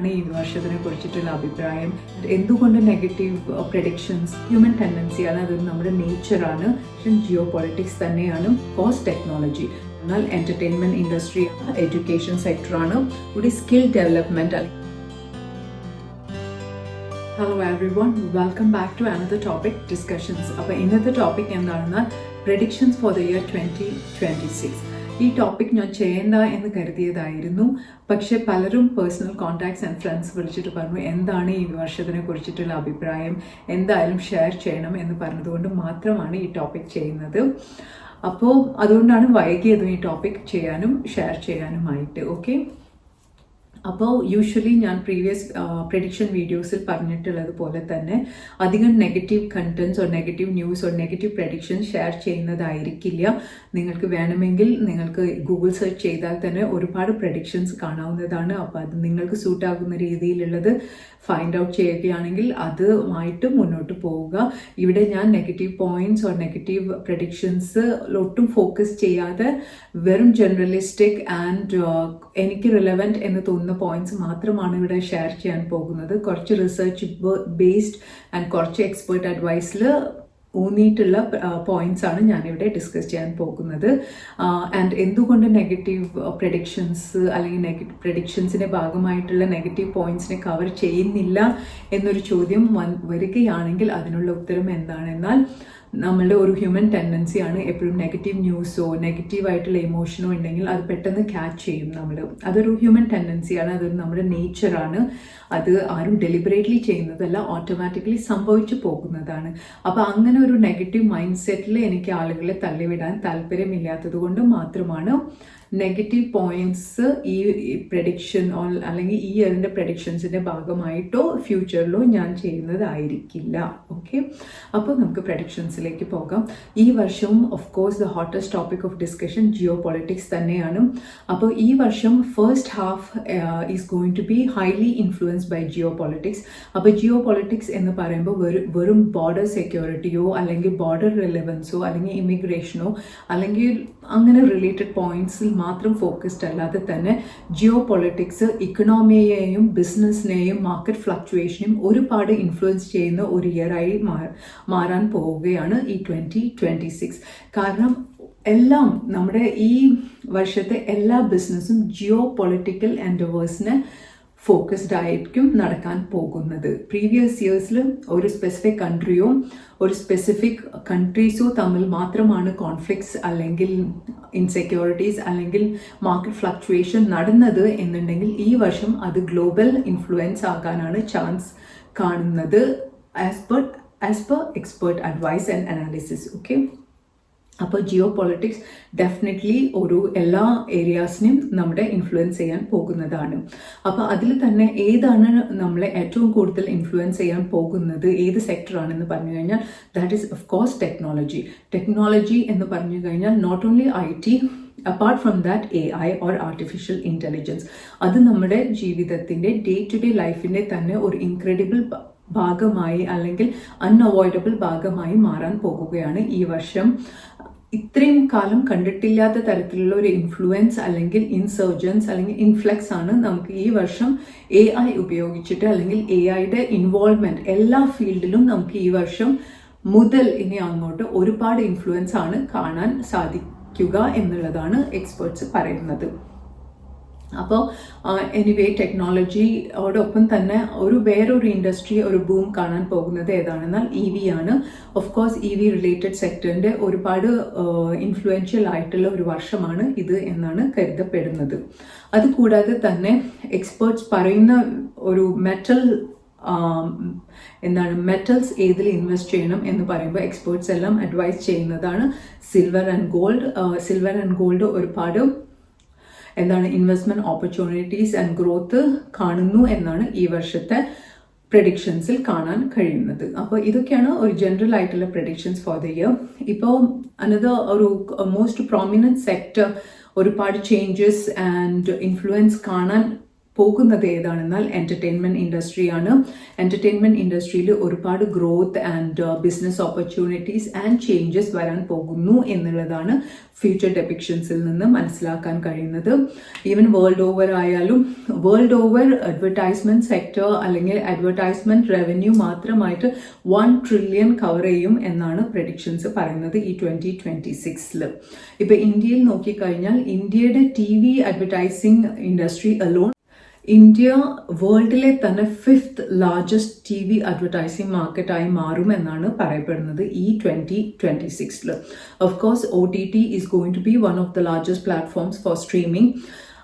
ആണ് ഈ വർഷത്തിനെ കുറിച്ചിട്ടുള്ള അഭിപ്രായം. എന്തുകൊണ്ട് നെഗറ്റീവ് പ്രഡിക്ഷൻസ് ഹ്യൂമൻ ടെൻഡൻസിയാണ് അത് നമ്മുടെ നേച്ചറാണ് ജിയോ പൊളിറ്റിക്സ് തന്നെയാണ് കോസ് ടെക്നോളജി എന്നാൽ എന്റർടൈൻമെന്റ് ഇൻഡസ്ട്രി എഡ്യൂക്കേഷൻ സെക്ടറാണ് കൂടി skill development hello everyone welcome back to another topic discussions അപ്പോൾ ഇന്നത്തെ ടോപ്പിക് എന്താണെന്നാൽ predictions for the year twenty twenty six ഈ ടോപ്പിക് ഞാൻ ചെയ്യേണ്ട എന്ന് കരുതിയതായിരുന്നു. പക്ഷെ പലരും പേഴ്സണൽ കോൺടാക്ട്സ് ആൻഡ് ഫ്രണ്ട്സ് വിളിച്ചിട്ട് പറഞ്ഞു എന്താണ് ഈ വർഷത്തിനെ കുറിച്ചിട്ടുള്ള അഭിപ്രായം? എന്തായാലും ഷെയർ ചെയ്യണം എന്ന് പറഞ്ഞതുകൊണ്ട് മാത്രമാണ് ഈ ടോപ്പിക് ചെയ്യുന്നത്. അപ്പോൾ അതുകൊണ്ടാണ് വൈകിയതും ഈ ടോപ്പിക് ചെയ്യാനും ഷെയർ ചെയ്യാനുമായിട്ട്. ഓക്കെ അപ്പോൾ യൂഷ്വലി ഞാൻ പ്രീവിയസ് പ്രഡിക്ഷൻ വീഡിയോസിൽ പറഞ്ഞിട്ടുള്ളത് പോലെ തന്നെ അധികം negative contents or negative news or negative prediction share ചെയ്യുന്നതായിരിക്കില്ല. നിങ്ങൾക്ക് വേണമെങ്കിൽ നിങ്ങൾക്ക് ഗൂഗിൾ സെർച്ച് ചെയ്താൽ തന്നെ ഒരുപാട് പ്രഡിക്ഷൻസ് കാണാവുന്നതാണ്. അപ്പോൾ അത് നിങ്ങൾക്ക് സൂട്ടാകുന്ന രീതിയിലുള്ളത് ഫൈൻഡ് ഔട്ട് ചെയ്യുകയാണെങ്കിൽ അതുമായിട്ട് മുന്നോട്ട് പോവുക. ഇവിടെ ഞാൻ negative points or negative predictions ഒട്ടും ഫോക്കസ് ചെയ്യാതെ വെറും ജനറലിസ്റ്റിക് ആൻഡ് എനിക്ക് റിലവന്റ് എന്ന് തോന്നുന്ന പോയിന്റ്സ് മാത്രമാണ് ഇവിടെ ഷെയർ ചെയ്യാൻ പോകുന്നത്. കുറച്ച് റിസർച്ച് ബേസ്ഡ് ആൻഡ് കുറച്ച് എക്സ്പേർട്ട് അഡ്വൈസിൽ ഊന്നിയിട്ടുള്ള പോയിന്റ്സ് ആണ് ഞാനിവിടെ ഡിസ്കസ് ചെയ്യാൻ പോകുന്നത്. ആൻഡ് എന്തുകൊണ്ട് നെഗറ്റീവ് പ്രഡിക്ഷൻസ് അല്ലെങ്കിൽ നെഗറ്റീവ് പ്രഡിക്ഷൻസിന്റെ ഭാഗമായിട്ടുള്ള നെഗറ്റീവ് പോയിന്റ്സിനെ കവർ ചെയ്യുന്നില്ല എന്നൊരു ചോദ്യം വരികയാണെങ്കിൽ അതിനുള്ള ഉത്തരം എന്താണെന്നാൽ നമ്മളുടെ ഒരു ഹ്യൂമൻ ടെൻഡൻസിയാണ് എപ്പോഴും നെഗറ്റീവ് ന്യൂസോ നെഗറ്റീവ് ആയിട്ടുള്ള ഇമോഷനോ ഉണ്ടെങ്കിൽ അത് പെട്ടെന്ന് ക്യാച്ച് ചെയ്യും നമ്മൾ അതൊരു ഹ്യൂമൻ ടെൻഡൻസിയാണ് അതൊരു നമ്മുടെ നേച്ചറാണ് അത് ആരും ഡെലിബറേറ്റ്ലി ചെയ്യുന്നതല്ല ഓട്ടോമാറ്റിക്കലി സംഭവിച്ചു പോകുന്നതാണ്. അപ്പോൾ അങ്ങനെ ഒരു നെഗറ്റീവ് മൈൻഡ് സെറ്റിൽ എനിക്ക് ആളുകളെ തള്ളിവിടാൻ താല്പര്യമില്ലാത്തത് കൊണ്ട് മാത്രമാണ് നെഗറ്റീവ് പോയിന്റ്സ് ഈ പ്രഡിക്ഷൻ അല്ലെങ്കിൽ ഈ ഇയറിന്റെ പ്രഡിക്ഷൻസിന്റെ ഭാഗമായിട്ടോ ഫ്യൂച്ചറിലോ ഞാൻ ചെയ്യുന്നതായിരിക്കില്ല. ഓക്കെ അപ്പോൾ നമുക്ക് പ്രഡിക്ഷൻസിലേക്ക് പോകാം. ഈ വർഷവും of course the hottest topic of discussion geopolitics തന്നെയാണ്. അപ്പോൾ ഈ വർഷം first half is going to be highly influence by geopolitics അപ്പോൾ ജിയോ പൊളിറ്റിക്സ് എന്ന് പറയുമ്പോൾ വെറും ബോർഡർ സെക്യൂരിറ്റിയോ അല്ലെങ്കിൽ ബോർഡർ റിലവൻസോ അല്ലെങ്കിൽ ഇമിഗ്രേഷനോ അല്ലെങ്കിൽ അങ്ങനെ റിലേറ്റഡ് പോയിന്റ്സിൽ മാത്രം ഫോക്കസ്ഡ് അല്ലാതെ തന്നെ ജിയോ പൊളിറ്റിക്സ് ഇക്കണോമിയെയും ബിസിനസ്സിനെയും മാർക്കറ്റ് ഫ്ലക്ച്വേഷനെയും ഒരുപാട് ഇൻഫ്ലുവൻസ് ചെയ്യുന്ന ഒരു ഇയറായി മാറാൻ പോവുകയാണ് ഈ ട്വന്റി ട്വന്റി സിക്സ് കാരണം എല്ലാം നമ്മുടെ ഈ വർഷത്തെ എല്ലാ ബിസിനസ്സും ജിയോ പൊളിറ്റിക്കൽ എൻഡവേഴ്സിനെ ഫോക്കസ്ഡ് ആയിരിക്കും നടക്കാൻ പോകുന്നത്. പ്രീവിയസ് ഇയേഴ്സിൽ ഒരു സ്പെസിഫിക് കൺട്രിയോ ഒരു സ്പെസിഫിക് കൺട്രീസോ തമ്മിൽ മാത്രമാണ് കോൺഫ്ലിക്ട്സ് അല്ലെങ്കിൽ ഇൻസെക്യൂരിറ്റീസ് അല്ലെങ്കിൽ മാർക്കറ്റ് ഫ്ലക്ച്വേഷൻ നടന്നത് എന്നുണ്ടെങ്കിൽ ഈ വർഷം അത് ഗ്ലോബൽ ഇൻഫ്ലുവൻസ് ആകാനാണ് ചാൻസ് കാണുന്നത്. As per as per expert advice and analysis okay അപ്പോൾ ജിയോ പൊളിറ്റിക്സ് ഡെഫിനറ്റ്ലി ഒരു എല്ലാ ഏരിയാസിനെയും നമ്മുടെ ഇൻഫ്ലുവൻസ് ചെയ്യാൻ പോകുന്നതാണ്. അപ്പോൾ അതിൽ തന്നെ ഏതാണ് നമ്മളെ ഏറ്റവും കൂടുതൽ ഇൻഫ്ലുവൻസ് ചെയ്യാൻ പോകുന്നത്? ഏത് സെക്ടറാണെന്ന് പറഞ്ഞു കഴിഞ്ഞാൽ that is of course technology technology എന്ന് പറഞ്ഞു കഴിഞ്ഞാൽ not only I T apart from that A I or artificial intelligence അത് നമ്മുടെ ജീവിതത്തിന്റെ ഡേ ടു ഡേ ലൈഫിന്റെ തന്നെ ഒരു ഇൻക്രെഡിബിൾ ഭാഗമായി അല്ലെങ്കിൽ അൺഅവോയ്ഡബിൾ ഭാഗമായി മാറാൻ പോകുകയാണ് ഈ വർഷം. ഇത്രയും കാലം കണ്ടിട്ടില്ലാത്ത തരത്തിലുള്ള ഒരു ഇൻഫ്ലുവൻസ് അല്ലെങ്കിൽ ഇൻസർജൻസ് അല്ലെങ്കിൽ ഇൻഫ്ലക്സ് ആണ് നമുക്ക് ഈ വർഷം എ ഐ ഉപയോഗിച്ചിട്ട് അല്ലെങ്കിൽ എ ഐയുടെ ഇൻവോൾവ്മെന്റ് എല്ലാ ഫീൽഡിലും നമുക്ക് ഈ വർഷം മുതൽ ഇനി അങ്ങോട്ട് ഒരുപാട് ഇൻഫ്ലുവൻസ് ആണ് കാണാൻ സാധിക്കുക എന്നുള്ളതാണ് എക്സ്പേർട്സ് പറയുന്നത്. അപ്പോൾ എനിവേ ടെക്നോളജിയോടൊപ്പം തന്നെ ഒരു വേറൊരു ഇൻഡസ്ട്രി ഒരു ബൂം കാണാൻ പോകുന്നത് ഏതാണെന്നാൽ ഇ വി ആണ്. Of course E V related സെക്ടറിന്റെ ഒരുപാട് ഇൻഫ്ലുവൻഷ്യൽ ആയിട്ടുള്ള ഒരു വർഷമാണ് ഇത് എന്നാണ് കരുതപ്പെടുന്നത്. അതുകൂടാതെ തന്നെ എക്സ്പേർട്സ് പറയുന്ന ഒരു മെറ്റൽ എന്താണ് മെറ്റൽസ് ഏതിൽ ഇൻവെസ്റ്റ് ചെയ്യണം എന്ന് പറയുമ്പോൾ എക്സ്പേർട്സ് എല്ലാം അഡ്വൈസ് ചെയ്യുന്നതാണ് silver and gold silver and gold ഒരുപാട് എന്താണ് ഇൻവെസ്റ്റ്മെന്റ് ഓപ്പർച്യൂണിറ്റീസ് ആൻഡ് ഗ്രോത്ത് കാണുന്നു എന്നാണ് ഈ വർഷത്തെ പ്രഡിക്ഷൻസിൽ കാണാൻ കഴിയുന്നത്. അപ്പോൾ ഇതൊക്കെയാണ് ഒരു ജനറൽ ആയിട്ടുള്ള പ്രഡിക്ഷൻസ് ഫോർ ദ ഇയർ ഇപ്പോൾ അനദർ ഒരു മോസ്റ്റ് പ്രോമിനന്റ് സെക്ടർ ഒരുപാട് ചേഞ്ചസ് ആൻഡ് ഇൻഫ്ലുവൻസ് കാണാൻ പോകുന്നത് ഏതാണെന്നാൽ എന്റർടൈൻമെന്റ് ഇൻഡസ്ട്രിയാണ് എന്റർടൈൻമെന്റ് ഇൻഡസ്ട്രിയിൽ ഒരുപാട് growth and business opportunities and changes വരാൻ പോകുന്നു എന്നുള്ളതാണ് ഫ്യൂച്ചർ ഡെപിക്ഷൻസിൽ നിന്ന് മനസ്സിലാക്കാൻ കഴിയുന്നത്. ഈവൻ വേൾഡ് ഓവർ ആയാലും വേൾഡ് ഓവർ അഡ്വർടൈസ്മെന്റ് സെക്ടർ അല്ലെങ്കിൽ അഡ്വർടൈസ്മെന്റ് റവന്യൂ മാത്രമായിട്ട് വൺ ട്രില്യൺ കവർ ചെയ്യും എന്നാണ് പ്രഡിക്ഷൻസ് പറയുന്നത് ഈ ട്വന്റി ട്വന്റി സിക്സിൽ ഇപ്പോൾ ഇന്ത്യയിൽ നോക്കിക്കഴിഞ്ഞാൽ ഇന്ത്യയുടെ T V advertising industry alone India വേൾഡിലെ തന്നെ fifth largest T V advertising മാർക്കറ്റായി മാറുമെന്നാണ് പറയപ്പെടുന്നത് ഈ ട്വന്റി ട്വന്റി സിക്സിൽ of course O T T is going to be one of the largest platforms for streaming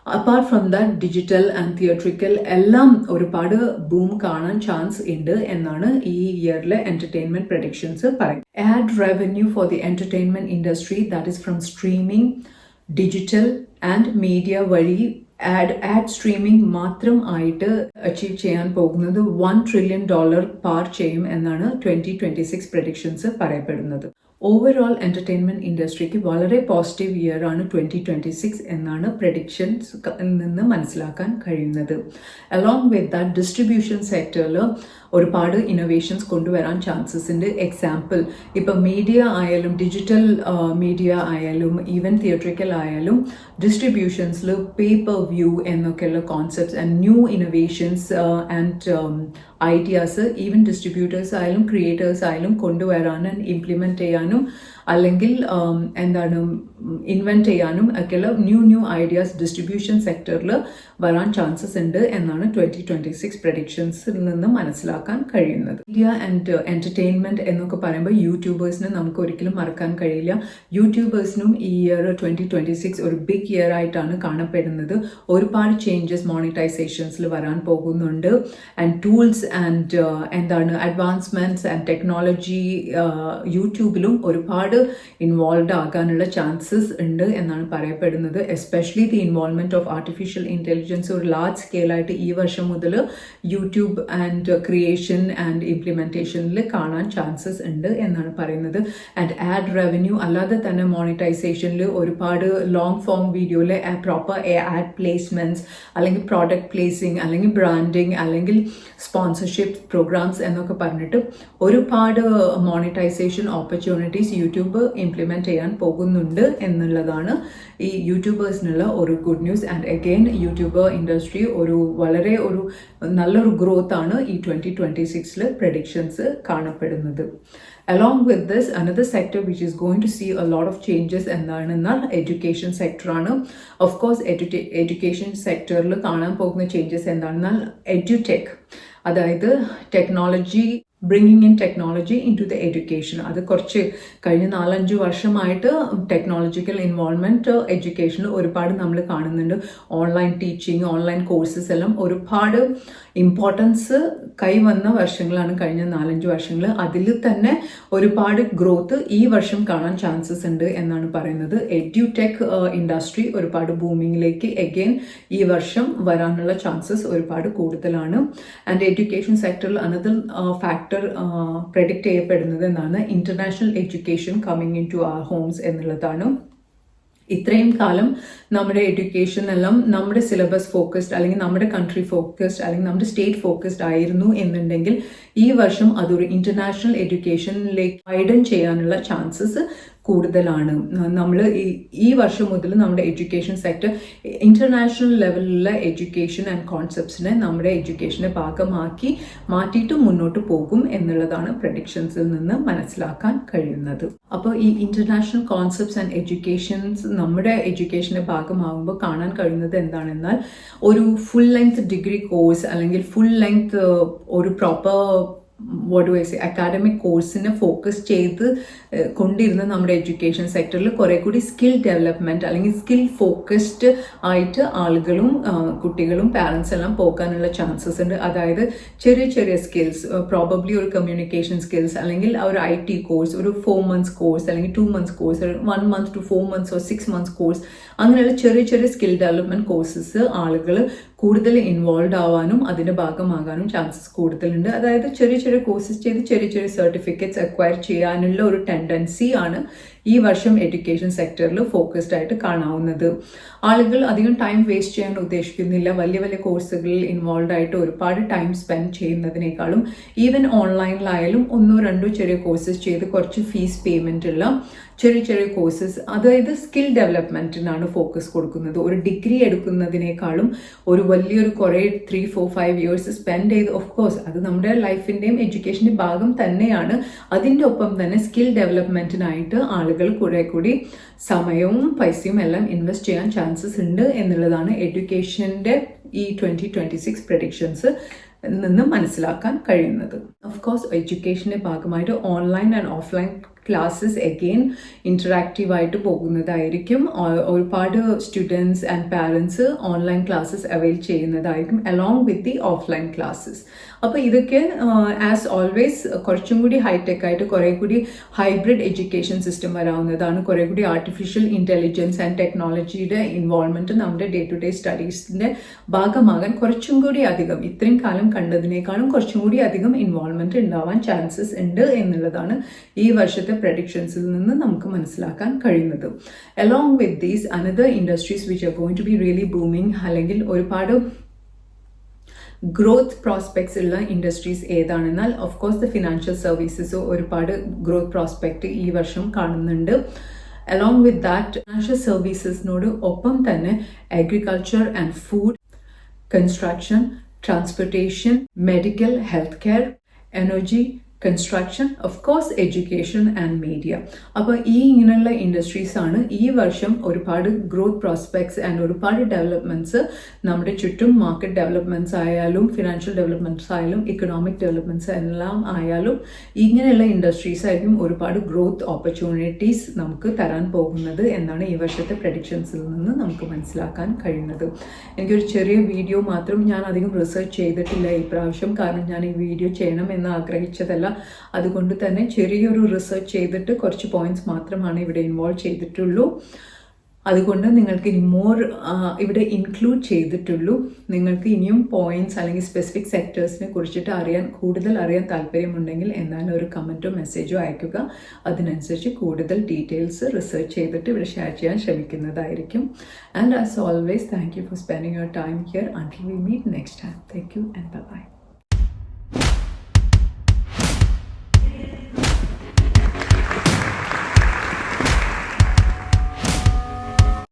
apart from that digital and theatrical എല്ലാം ഒരുപാട് boom കാണാൻ chance ഉണ്ട് എന്നാണ് ഈ ഇയറിലെ എന്റർടൈൻമെന്റ് പ്രഡിക്ഷൻസ് പറയുന്നത്. Ad revenue for the entertainment industry that is from streaming digital and media വഴി ad ad streaming മാത്രം ആയിട്ട് അച്ചീവ് ചെയ്യാൻ പോകുന്നത് വൺ ട്രില്യൺ ഡോളർ പാർ ചെയ്യും എന്നാണ് ട്വന്റി ട്വന്റി സിക്സ് പ്രഡിക്ഷൻസ് പറയപ്പെടുന്നത്. ഓവറോൾ എന്റർടൈൻമെന്റ് ഇൻഡസ്ട്രിക്ക് വളരെ പോസിറ്റീവ് ഇയർ ആണ് ട്വന്റി ട്വന്റി സിക്സ് എന്നാണ് പ്രഡിക്ഷൻസ് നിന്ന് മനസ്സിലാക്കാൻ കഴിയുന്നത്. അലോങ് വിത്ത് ദാറ്റ് ഡിസ്ട്രിബ്യൂഷൻ സെക്ടറിൽ ഒരുപാട് ഇന്നോവേഷൻസ് കൊണ്ടുവരാൻ ചാൻസസ് ഉണ്ട് എക്സാമ്പിൾ ഇപ്പം മീഡിയ ആയാലും ഡിജിറ്റൽ മീഡിയ ആയാലും ഈവൻ തിയേറ്ററിക്കൽ ആയാലും ഡിസ്ട്രിബ്യൂഷൻസിൽ പേപ്പർ വ്യൂ എന്നൊക്കെയുള്ള concepts and new innovations and ideas even distributors ആയാലും ക്രിയേറ്റേഴ്സ് ആയാലും കൊണ്ടുവരാൻ ആൻഡ് ഇംപ്ലിമെന്റ് ചെയ്യാനും അല്ലെങ്കിൽ എന്താണ് ഇൻവെന്റ് ചെയ്യാനും ഒക്കെയുള്ള ന്യൂ ന്യൂ ഐഡിയാസ് ഡിസ്ട്രിബ്യൂഷൻ സെക്ടറിൽ വരാൻ ചാൻസസ് ഉണ്ട് എന്നാണ് ട്വന്റി ട്വന്റി സിക്സ് പ്രഡിക്ഷൻസിൽ നിന്ന് മനസ്സിലാക്കാൻ കഴിയുന്നത്. മീഡിയ ആൻഡ് എന്റർടൈൻമെന്റ് എന്നൊക്കെ പറയുമ്പോൾ യൂട്യൂബേഴ്സിനെ നമുക്ക് ഒരിക്കലും മറക്കാൻ കഴിയില്ല. യൂട്യൂബേഴ്സിനും ഈ ഇയർ ട്വന്റി ട്വന്റി സിക്സ് ഒരു ബിഗ് ഇയർ ആയിട്ടാണ് കാണപ്പെടുന്നത്. ഒരുപാട് ചേഞ്ചസ് മോണിറ്റൈസേഷൻസിൽ വരാൻ പോകുന്നുണ്ട്. ആൻഡ് ടൂൾസ് ആൻഡ് എന്താണ് അഡ്വാൻസ്മെന്റ്സ് ആൻഡ് ടെക്നോളജി യൂട്യൂബിലും ഒരുപാട് ഇൻവോൾവ് ആകാനുള്ള ചാൻസസ് ഉണ്ട് എന്നാണ് പറയപ്പെടുന്നത്. Especially the involvement of artificial intelligence ഒരു ലാർജ് സ്കെയിലായിട്ട് ഈ വർഷം മുതൽ യൂട്യൂബ് ആൻഡ് ക്രിയേഷൻ ആൻഡ് ഇംപ്ലിമെന്റേഷനിൽ കാണാൻ ചാൻസസ് ഉണ്ട് എന്നാണ് പറയുന്നത്. ആൻഡ് ആഡ് റവന്യൂ അല്ലാതെ തന്നെ മോണിറ്റൈസേഷനിൽ ഒരുപാട് ലോങ് ഫോം വീഡിയോയിലെ പ്രോപ്പർ ആഡ് പ്ലേസ്മെന്റ്സ് അല്ലെങ്കിൽ പ്രോഡക്റ്റ് പ്ലേസിംഗ് അല്ലെങ്കിൽ ബ്രാൻഡിങ് അല്ലെങ്കിൽ സ്പോൺസർഷിപ്പ് പ്രോഗ്രാംസ് എന്നൊക്കെ പറഞ്ഞിട്ട് ഒരുപാട് മോണിറ്റൈസേഷൻ ഓപ്പർച്യൂണിറ്റീസ് യൂട്യൂബ് ഇംപ്ലിമെന്റ് ചെയ്യാൻ പോകുന്നുണ്ട് എന്നുള്ളതാണ് ഈ യൂട്യൂബേഴ്സിനുള്ള ഒരു good news and again YouTuber industry ഒരു വളരെ ഒരു നല്ലൊരു ഗ്രോത്ത് ആണ് ഈ ട്വന്റി ട്വന്റി സിക്സിൽ പ്രഡിക്ഷൻസ് കാണപ്പെടുന്നത്. Along with this another sector which is going to see a lot of changes എന്താണെന്നാൽ എഡ്യൂക്കേഷൻ സെക്ടറാണ് ഓഫ് കോഴ്സ് എഡ്യൂക്കേഷൻ സെക്ടറിൽ കാണാൻ പോകുന്ന ചേഞ്ചസ് എന്താണെന്നാൽ എഡ്യൂടെക് അതായത് technology bringing in technology into the education അത് കുറച്ച് കഴിഞ്ഞ നാലഞ്ച് വർഷമായിട്ട് ടെക്നോളജിക്കൽ ഇൻവോൾവ്മെന്റ് എഡ്യൂക്കേഷനിൽ ഒരുപാട് നമ്മൾ കാണുന്നുണ്ട്. ഓൺലൈൻ ടീച്ചിങ് ഓൺലൈൻ കോഴ്സസ് എല്ലാം ഒരുപാട് ഇമ്പോർട്ടൻസ് കൈവന്ന വർഷങ്ങളാണ് കഴിഞ്ഞ നാലഞ്ച് വർഷങ്ങൾ അതിൽ തന്നെ ഒരുപാട് ഗ്രോത്ത് ഈ വർഷം കാണാൻ ചാൻസസ് ഉണ്ട് എന്നാണ് പറയുന്നത്. എഡ്യൂടെക് ഇൻഡസ്ട്രി ഒരുപാട് ബൂമിങ്ങിലേക്ക് എഗെയിൻ ഈ വർഷം വരാനുള്ള ചാൻസസ് ഒരുപാട് കൂടുതലാണ്. ആൻഡ് എഡ്യൂക്കേഷൻ സെക്ടറിൽ അനദർ ഫാക്ടർ പ്രഡിക്റ്റ് ചെയ്യപ്പെടുന്നത് എന്നാണ്. International education coming into our homes എന്നുള്ളതാണ്. ഇത്രയും കാലം നമ്മുടെ എഡ്യൂക്കേഷൻ എല്ലാം നമ്മുടെ സിലബസ് ഫോക്കസ്ഡ് അല്ലെങ്കിൽ നമ്മുടെ കൺട്രി ഫോക്കസ്ഡ് അല്ലെങ്കിൽ നമ്മുടെ സ്റ്റേറ്റ് ഫോക്കസ്ഡ് ആയിരുന്നു എന്നുണ്ടെങ്കിൽ ഈ വർഷം അതൊരു ഇന്റർനാഷണൽ എഡ്യൂക്കേഷനിലേക്ക് വൈഡൻ ചെയ്യാനുള്ള ചാൻസസ് കൂടുതലാണ്. നമ്മൾ ഈ വർഷം മുതൽ നമ്മുടെ എഡ്യൂക്കേഷൻ സെക്ടർ ഇന്റർനാഷണൽ ലെവലിലുള്ള എഡ്യൂക്കേഷൻ ആൻഡ് കോൺസെപ്റ്റ്സിനെ നമ്മുടെ എഡ്യൂക്കേഷനെ ഭാഗമാക്കി മാറ്റിയിട്ട് മുന്നോട്ട് പോകും എന്നുള്ളതാണ് പ്രഡിക്ഷൻസിൽ നിന്ന് മനസ്സിലാക്കാൻ കഴിയുന്നത്. അപ്പോൾ ഈ ഇന്റർനാഷണൽ കോൺസെപ്റ്റ്സ് ആൻഡ് എഡ്യൂക്കേഷൻസ് നമ്മുടെ എഡ്യൂക്കേഷന്റെ ഭാഗമാകുമ്പോൾ കാണാൻ കഴിയുന്നത് എന്താണെന്നാൽ ഒരു ഫുൾ ലെങ്ത് ഡിഗ്രി കോഴ്സ് അല്ലെങ്കിൽ ഫുൾ ലെങ്ത് ഒരു പ്രോപ്പർ വാട്ട് വൈസ് അക്കാഡമിക് കോഴ്സിനെ ഫോക്കസ് ചെയ്ത് കൊണ്ടിരുന്ന നമ്മുടെ എഡ്യൂക്കേഷൻ സെക്ടറിൽ കുറെ കൂടി സ്കിൽ ഡെവലപ്മെന്റ് അല്ലെങ്കിൽ സ്കിൽ ഫോക്കസ്ഡ് ആയിട്ട് ആളുകളും കുട്ടികളും പാരൻസ് എല്ലാം പോകാനുള്ള ചാൻസസ് ഉണ്ട്. അതായത് ചെറിയ ചെറിയ സ്കിൽസ് പ്രോബബ്ലി ഒരു കമ്മ്യൂണിക്കേഷൻ സ്കിൽസ് അല്ലെങ്കിൽ ഒരു ഐ ടി കോഴ്സ് ഒരു ഫോർ മന്ത്സ് കോഴ്സ് അല്ലെങ്കിൽ two months course one month to four months or six months course അങ്ങനെയുള്ള ചെറിയ ചെറിയ സ്കിൽ ഡെവലപ്മെന്റ് കോഴ്സസ് ആളുകൾ കൂടുതൽ ഇൻവോൾവ് ആവാനും അതിന്റെ ഭാഗമാകാനും ചാൻസസ് കൂടുതലുണ്ട്. അതായത് ചെറിയ ചെറിയ കോഴ്സസ് ചെയ്ത് ചെറിയ ചെറിയ സർട്ടിഫിക്കറ്റ്സ് അക്വയർ ചെയ്യാനുള്ള ഒരു ടെൻഡൻസി ആണ് ഈ വർഷം എഡ്യൂക്കേഷൻ സെക്ടറിൽ ഫോക്കസ്ഡ് ആയിട്ട് കാണാവുന്നത്. ആളുകൾ അധികം ടൈം വേസ്റ്റ് ചെയ്യാൻ ഉദ്ദേശിക്കുന്നില്ല. വലിയ വലിയ കോഴ്സുകളിൽ ഇൻവോൾവ് ആയിട്ട് ഒരുപാട് ടൈം സ്പെൻഡ് ചെയ്യുന്നതിനേക്കാളും ഈവൻ ഓൺലൈനിലായാലും ഒന്നോ രണ്ടോ ചെറിയ കോഴ്സസ് ചെയ്ത് കുറച്ച് ഫീസ് പേയ്മെന്റ് ഉള്ള ചെറിയ ചെറിയ കോഴ്സസ് അതായത് സ്കിൽ ഡെവലപ്മെന്റിനാണ് ഫോക്കസ് കൊടുക്കുന്നത്. ഒരു ഡിഗ്രി എടുക്കുന്നതിനേക്കാളും ഒരു വലിയൊരു കുറേ three four five years spend ചെയ്ത് ഓഫ് കോഴ്സ് അത് നമ്മുടെ ലൈഫിന്റെയും എഡ്യൂക്കേഷന്റെ ഭാഗം തന്നെയാണ്. അതിന്റെ ഒപ്പം തന്നെ സ്കിൽ ഡെവലപ്മെന്റിനായിട്ട് ആളുകൾ കുറെ കൂടി സമയവും പൈസയും എല്ലാം ഇൻവെസ്റ്റ് ചെയ്യാൻ ചാൻസസ് ഉണ്ട് എന്നുള്ളതാണ് എഡ്യൂക്കേഷന്റെ ഈ ട്വന്റി ട്വന്റി സിക്സ് പ്രഡിക്ഷൻസ് നിന്ന് മനസ്സിലാക്കാൻ കഴിയുന്നത്. ഓഫ് കോഴ്സ് എഡ്യൂക്കേഷന്റെ ഭാഗമായിട്ട് online and offline classes again interactive ആയിട്ട് പോകുന്നതായിരിക്കും. ഒരുപാട് students and parents online classes avail ചെയ്യുന്നതായിരിക്കും along with the offline classes അപ്പോൾ ഇതൊക്കെ ആസ് ഓൾവേസ് കുറച്ചും കൂടി ഹൈടെക് ആയിട്ട് കുറേ കൂടി ഹൈബ്രിഡ് എഡ്യൂക്കേഷൻ സിസ്റ്റം വരാവുന്നതാണ്. കുറേ കൂടി ആർട്ടിഫിഷ്യൽ ഇന്റലിജൻസ് ആൻഡ് ടെക്നോളജിയുടെ ഇൻവോൾവ്മെന്റ് നമ്മുടെ ഡേ ടു ഡേ സ്റ്റഡീസിന്റെ ഭാഗമാകാൻ കുറച്ചും കൂടി അധികം ഇത്രയും കാലം കണ്ടതിനേക്കാളും കുറച്ചും കൂടി അധികം ഇൻവോൾവ്മെന്റ് ഉണ്ടാവാൻ ചാൻസസ് ഉണ്ട് എന്നുള്ളതാണ് ഈ വർഷത്തെ പ്രഡിക്ഷൻസിൽ നിന്ന് നമുക്ക് മനസ്സിലാക്കാൻ കഴിയുന്നത്. Along with these another industries which are going to be really booming അല്ലെങ്കിൽ ഒരുപാട് ഗ്രോത്ത് പ്രോസ്പെക്ട്സ് ഉള്ള industries ഏതാണെന്നാൽ of course the financial services ഒരുപാട് ഗ്രോത്ത് പ്രോസ്പെക്റ്റ് ഈ വർഷം കാണുന്നുണ്ട്. അലോങ് വിത്ത് ദാറ്റ് ഫിനാൻഷ്യൽ സർവീസസിനോട് ഒപ്പം തന്നെ agriculture and food construction transportation medical health care energy construction of course education and media അപ്പോൾ ഈ ഇങ്ങനെയുള്ള ഇൻഡസ്ട്രീസ് ആണ് ഈ വർഷം ഒരുപാട് ഗ്രോത്ത് പ്രോസ്പെക്ട്സ് ആൻഡ് ഒരുപാട് ഡെവലപ്മെന്റ്സ് നമ്മുടെ ചുറ്റും മാർക്കറ്റ് ഡെവലപ്മെന്റ്സ് ആയാലും ഫിനാൻഷ്യൽ ഡെവലപ്മെന്റ്സ് ആയാലും ഇക്കണോമിക് ഡെവലപ്മെന്റ്സ് എല്ലാം ആയാലും ഇങ്ങനെയുള്ള ഇൻഡസ്ട്രീസ് ആയിരിക്കും ഒരുപാട് ഗ്രോത്ത് ഓപ്പർച്യൂണിറ്റീസ് നമുക്ക് തരാൻ പോകുന്നത് എന്നാണ് ഈ വർഷത്തെ പ്രഡിക്ഷൻസിൽ നിന്ന് നമുക്ക് മനസ്സിലാക്കാൻ കഴിയുന്നത്. എനിക്കൊരു ചെറിയ വീഡിയോ മാത്രം ഞാൻ അധികം റിസർച്ച് ചെയ്തിട്ടില്ല ഈ പ്രാവശ്യം. കാരണം ഞാൻ ഈ വീഡിയോ ചെയ്യണം എന്ന് ആഗ്രഹിച്ചതല്ല. അതുകൊണ്ട് തന്നെ ചെറിയൊരു റിസർച്ച് ചെയ്തിട്ട് കുറച്ച് പോയിന്റ്സ് മാത്രമാണ് ഇവിടെ ഇൻവോൾവ് ചെയ്തിട്ടുള്ളൂ. അതുകൊണ്ട് നിങ്ങൾക്ക് ഇനി മോർ ഇവിടെ ഇൻക്ലൂഡ് ചെയ്തിട്ടുള്ളൂ. നിങ്ങൾക്ക് ഇനിയും പോയിന്റ്സ് അല്ലെങ്കിൽ സ്പെസിഫിക് സെക്ടേഴ്സിനെ കുറിച്ചിട്ട് അറിയാൻ കൂടുതൽ അറിയാൻ താല്പര്യമുണ്ടെങ്കിൽ എന്നാലും ഒരു കമന്റോ മെസ്സേജോ അയക്കുക. അതിനനുസരിച്ച് കൂടുതൽ ഡീറ്റെയിൽസ് റിസർച്ച് ചെയ്തിട്ട് ഇവിടെ ഷെയർ ചെയ്യാൻ ശ്രമിക്കുന്നതായിരിക്കും. And as always thank you for spending your time here until we meet next time thank you and bye